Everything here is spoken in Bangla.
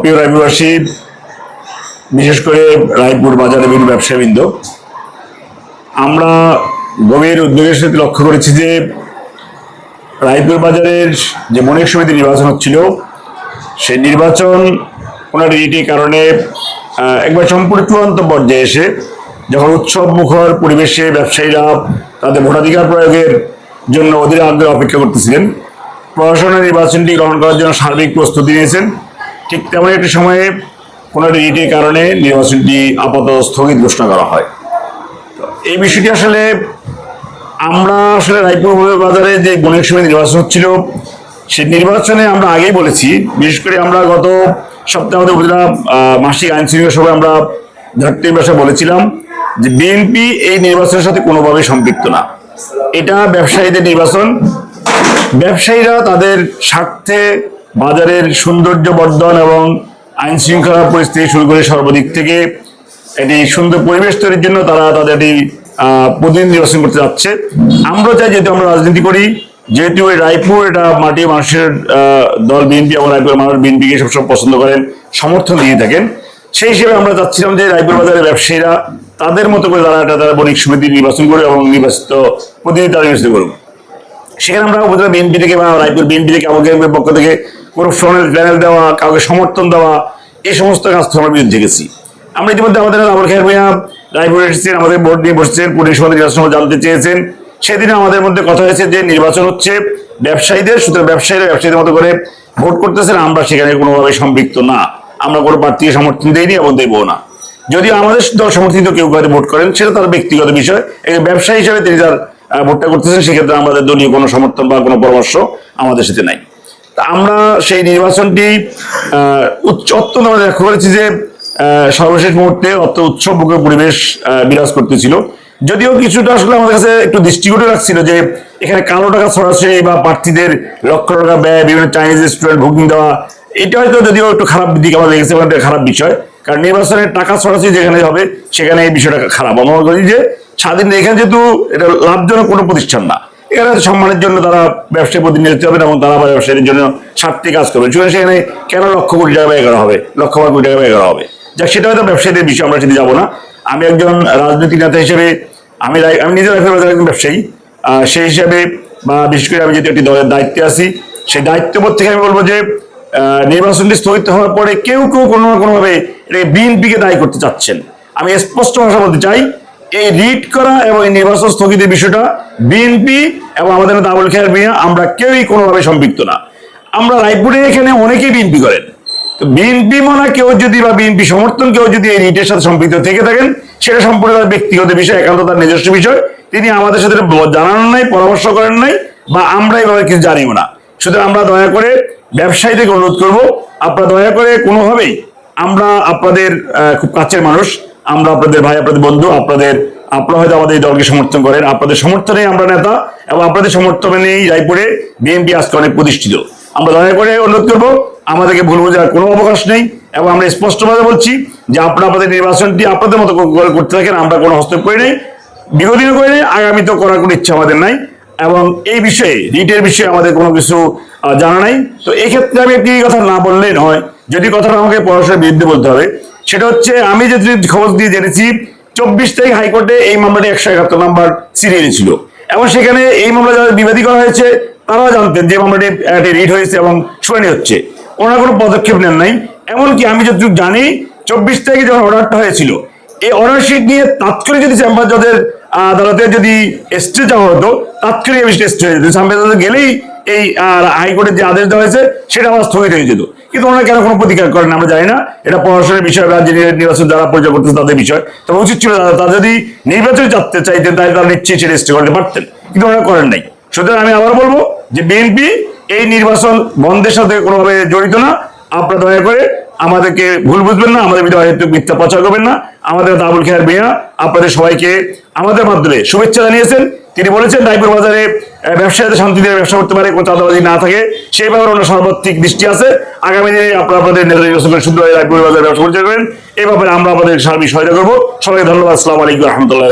প্রিয় রায়পুরবাসী বিশেষ করে রায়পুর বাজারে বিভিন্ন ব্যবসায়বৃন্দ, আমরা গভীর উদ্যোগের সাথে লক্ষ্য করেছি যে রায়পুর বাজারের যে মনিক সমিতি নির্বাচন হচ্ছিল, সেই নির্বাচন ওনার রিটির কারণে একবার সম্পূর্ণ চূড়ান্ত পর্যায়ে এসে যখন উৎসব মুখর পরিবেশে ব্যবসায়ীরা তাদের ভোটাধিকার প্রয়োগের জন্য অধীর আগ্রহে অপেক্ষা করতেছিলেন, প্রশাসনের নির্বাচনটি গ্রহণ করার জন্য সার্বিক প্রস্তুতি নিয়েছেন। ঠিক তেমন একটি সময়ে কোনো একটা রিটির কারণে নির্বাচনটি আপাতত স্থগিত ঘোষণা করা হয়। এই বিষয়টি আসলে আমরা আসলে রায়পুর বাজারে যে গণেশ সময় নির্বাচন হচ্ছিল, সেই নির্বাচনে আমরা আগেই বলেছি, বিশেষ করে আমরা গত সপ্তাহে আমাদের উপজেলা মাসিক আইন শৃঙ্খলা সভায় আমরা ধাত্রী ভাষা বলেছিলাম যে বিএনপি এই নির্বাচনের সাথে কোনোভাবেই সম্পৃক্ত না। এটা ব্যবসায়ীদের নির্বাচন। ব্যবসায়ীরা তাদের স্বার্থে বাজারের সৌন্দর্য বর্ধন এবং আইন শৃঙ্খলা পরিস্থিতি শুরু করে সর্বদিক থেকে একটি সুন্দর পরিবেশ তৈরির জন্য তারা তাদের একটি প্রতিনিধি নির্বাচন করতে যাচ্ছে। আমরা চাই যেহেতু আমরা রাজনীতি করি, যেহেতু এই রায়পুর এটা মাটি মানুষের দল বিএনপি এবং রায়পুর মানুষ বিএনপিকে সবসময় পছন্দ করেন, সমর্থন দিয়ে থাকেন। সেই হিসেবে আমরা চাচ্ছিলাম যে রায়পুর বাজারের ব্যবসায়ীরা তাদের মতো করে তারা একটা তারা বণিক সমিতি নির্বাচন করে এবং নির্বাচিত প্রতিনিধি তারা নির্বাচিত করুন সেখানে আমরা উপজেলা বিএনপি থেকে বা রায়পুর বিএনপি থেকে আমাকে পক্ষ থেকে কোনো ফ্রন্টের প্যানেল দেওয়া, কাউকে সমর্থন দেওয়া, এই সমস্ত কাজ থেকে আমরা বিরুদ্ধে গেছি। আমরা ইতিমধ্যে আমাদের আবুল খেয়ার ভাইয়া, রায়পুর এসেছেন, আমাদের বোর্ড নিয়ে বসছেন, পুলিশ সমাজ নির্বাচন জানতে চেয়েছেন। সেদিন আমাদের মধ্যে কথা হয়েছে যে নির্বাচন হচ্ছে, ব্যবসায়ীদের, সুতরাং ব্যবসায়ীরা ব্যবসায়ীদের মতো করে ভোট করতেছেন, আমরা সেখানে কোনোভাবে সম্পৃক্ত না। আমরা কোনো প্রার্থীকে সমর্থন দিইনি এবং দেবো না। যদিও আমাদের দল সমর্থিত কেউ কাউকে ভোট করেন, সেটা তার ব্যক্তিগত বিষয়। ব্যবসায়ী হিসেবে তিনি তার ভোটটা করতেছেন, সেক্ষেত্রে আমাদের দলীয় কোনো সমর্থন বা কোনো পরামর্শ আমাদের সাথে নাই। তা আমরা সেই নির্বাচনটি উচ্চ, অত্যন্ত আমরা লক্ষ্য করেছি যে সর্বশেষ মুহূর্তে অত উৎসবমুখর পরিবেশ বিরাজ করতেছিল। যদিও কিছুটা আসলে আমাদের কাছে একটু দৃষ্টিকটে রাখছিল যে, এখানে কালো টাকা সরাসরি বা প্রার্থীদের লক্ষ টাকা ব্যয়, বিভিন্ন চাইনিজ রেস্টুরেন্ট বুকিং দেওয়া, এটা হয়তো যদিও একটু খারাপ দিক আমাদের এটা খারাপ বিষয়। কারণ নির্বাচনের টাকা সরাসরি যেখানে হবে, সেখানে এই বিষয়টা খারাপ। আমরা করি যে, স্বাধীন এখানে যেহেতু এটা লাভজনক কোনো প্রতিষ্ঠান না। এখানে সম্মানের জন্য তারা ব্যবসায় প্রতিনিধিত্ব হবে এবং তারা ব্যবসায়ীর জন্য স্বার্থে কাজ করবে। সেখানে সেখানে কেন লক্ষ কোটি টাকা ব্যয় করা হবে? লক্ষ বার কোটি টাকা ব্যয় করা হবে? যাক, সেটা হয়তো ব্যবসায়ীদের বিষয়, আমরা সেটি যাব না। আমি একজন রাজনৈতিক নেতা হিসেবে, আমি আমি নিজে রাইফেল বাজারের একজন ব্যবসায়ী। সেই হিসাবে, বা বিশেষ করে আমি যেহেতু একটি দলের দায়িত্বে আছি, সেই দায়িত্ববোধ থেকে আমি বলব যে নির্বাচনটি স্থগিত হওয়ার পরে কেউ কেউ কোনো না কোনোভাবে এটাকে বিএনপিকে দায়ী করতে চাচ্ছেন। আমি স্পষ্ট ভাষা বলতে চাই এই রিট করা এবং এই নির্বাচন স্থগিতের বিষয়টা বিএনপি এবং আমাদের নেতা আবুল খেয়ার মিয়া, আমরা কেউই কোনোভাবে সম্পৃক্ত না। আমরা রায়পুরে এখানে অনেকেই বিএনপি করেন। তো বিএনপি মনে কেউ যদি বা বিএনপি সমর্থন, কেউ যদি এই রিটের সাথে সম্পৃক্ত থেকে থাকেন, সেটা সম্পূর্ণ তার ব্যক্তিগত বিষয়, একান্ত তার নিজস্ব বিষয়। তিনি আমাদের সাথে জানানো নাই, পরামর্শ করেন নাই, বা আমরা এভাবে কিছু জানিও না। সুতরাং আমরা দয়া করে ব্যবসায়ীদেরকে অনুরোধ করব, আপনারা দয়া করে কোনোভাবেই আমরা আপনাদের খুব কাছের মানুষ আমরা আপনাদের ভাই, আপনাদের বন্ধু, আপনাদের, আপনারা হয়তো আমাদের এই দলকে সমর্থন করেন। আপনাদের সমর্থনে আমরা নেতা এবং আপনাদের সমর্থনেই রায়পুরে বিএনপি আজকে অনেক প্রতিষ্ঠিত। আমরা দয়া করে অনুরোধ করব, আমাদেরকে ভুল বোঝার কোনো অবকাশ নেই এবং আমরা স্পষ্টভাবে বলছি যে আপনারা আপনাদের নির্বাচনটি আপনাদের মতো করে করতে থাকেন, আমরা কোনো হস্তক্ষেপ করি নাই। দিনও করি নাই আগামীতেও করার কোনো ইচ্ছা আমাদের নাই এবং এই বিষয়ে, রিটের বিষয়ে আমাদের কোনো কিছু জানা নাই। তো এক্ষেত্রে ক্ষেত্রে আমি একটি কথা না বললেই নয়, যদি কথাটা আমাকে পড়াশোনার বিরুদ্ধে বলতে হবে সেটা হচ্ছে, আমি যে খবর দিয়ে জেনেছি, চব্বিশ তারিখ হাইকোর্টে এই মামলাটি একশো একাত্তর নাম্বার সিরিয়ালে ছিল। এবং সেখানে এই মামলা যারা বিবাদী করা হয়েছে, তারাও জানতেন যে মামলাটি একটা রিট হয়েছে এবং শুনানি হচ্ছে। ওনারা কোনো পদক্ষেপ নেন নাই। এমনকি আমি যতটুকু জানি, চব্বিশ তারিখে যখন অর্ডারটা হয়েছিল, এই অর্ডার শিট নিয়ে তাৎক্ষণিক যদি চেম্বার জজের আদালতে যদি স্টে যাওয়া হতো, তাৎক্ষণিক আমি হয়ে যেত। চেম্বার গেলেই এই হাইকোর্টের যে আদেশ দেওয়া হয়েছে, সেটা আবার স্থগিত হয়ে যেত। কিন্তু ওনারা কেন কোনো প্রতিকার করেন আমরা জানি না। এটা পড়াশোনার বিষয় যিনি নির্বাচন যারা পরিচয় করতেছে তাদের বিষয়। তবে উচিত ছিল তারা যদি নির্বাচনে যাতে চাইতেন, তাহলে তারা নিশ্চয়ই সেটা স্টে করতে পারতেন। কিন্তু ওনারা করেন নাই। সুতরাং আমি আবার বলব যে বিএনপি এই নির্বাচন বন্ধের সাথে কোনোভাবে জড়িত না। আপনারা দয়া করে আমাদেরকে ভুল বুঝবেন না, আমাদের বিরুদ্ধে হয়তো মিথ্যা প্রচার করবেন না। আমাদের দাবুল খেয়ার মিয়া আপনাদের সবাইকে আমাদের মাধ্যমে শুভেচ্ছা জানিয়েছেন। তিনি বলেছেন রায়পুর বাজারে ব্যবসায়ীদের শান্তি দিয়ে ব্যবসা করতে পারে, কোনো চাঁদাবাজি না থাকে। সেই ব্যাপারে ওনার সর্বাত্মিক দৃষ্টি আছে। আগামী দিনে আপনারা আপনাদের নেতা নির্বাচন করে রায়পুর বাজারে ব্যবসা করতে করেন এ ব্যাপারে আমরা আমাদের সার্বিক সহায়তা করব। সবাইকে ধন্যবাদ। আসসালামু আলাইকুম রহমতুল্লাহ